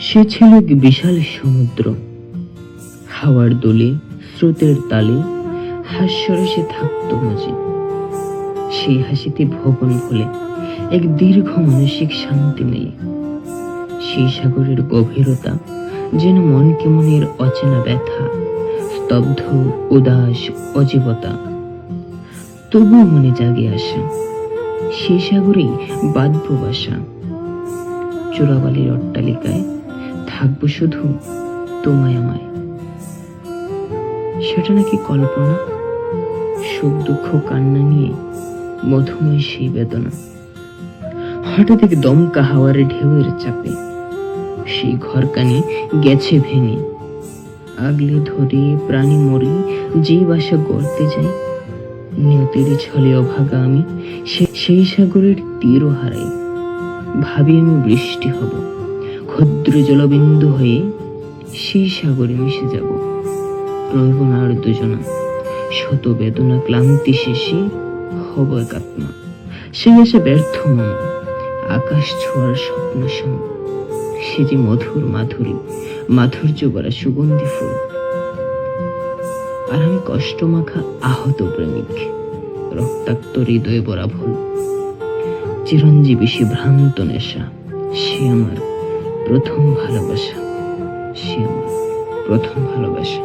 সে ছিল এক বিশাল সমুদ্র। হাওয়ার দোলে, স্রোতের তালে হাস্যরসে থাকতো মাঝে। সেই হাসিতে ভবন খুলে এক দীর্ঘ মানসিক শান্তি মেলে। সেই সাগরের গভীরতা যেন মনকে মনের অচেনা ব্যথা, স্তব্ধ, উদাস, অজীবতা। তবুও মনে জাগে আসা সেই সাগরেই বাঁধব বাসা। চোরাবালির অট্টালিকায় থাকব শুধু তোমায় আমায়। সেটা নাকি কল্পনা? সুখ, দুঃখ, কান্না নিয়ে মধুময় সেই বেদনা। হঠাৎ এক দমকা হাওয়ার ঢেউয়ের চাপে সেই ঘর কানে গেছে ভেঙে। আগলে ধরে প্রাণী মরে যে বাসা গড়তে যাই, নিয়তির ছলে অভাগা আমি সেই সাগরের তীরও হারাই। ভাবি আমি বৃষ্টি হব। ক্ষুদ্র জলবিন্দু হয়ে সেই সাগরে মিশে যাব। রইব দুজনা শত বেদনা ক্লান্তি শেষে হব এক আত্মা সেই আসে ব্যর্থ মন, আকাশ ছোঁয়ার স্বপ্ন সম। সে যে মধুর মাধুরী, মাধুর্য বলা সুগন্ধি ফুল। আর আমি কষ্ট মাখা আহত প্রেমিক, রক্তাক্ত হৃদয়ে বরা ভুল। চিরঞ্জীবী সে ভ্রান্ত নেশা, সে আমার প্রথম ভালোবাসা সে আমার প্রথম ভালোবাসা।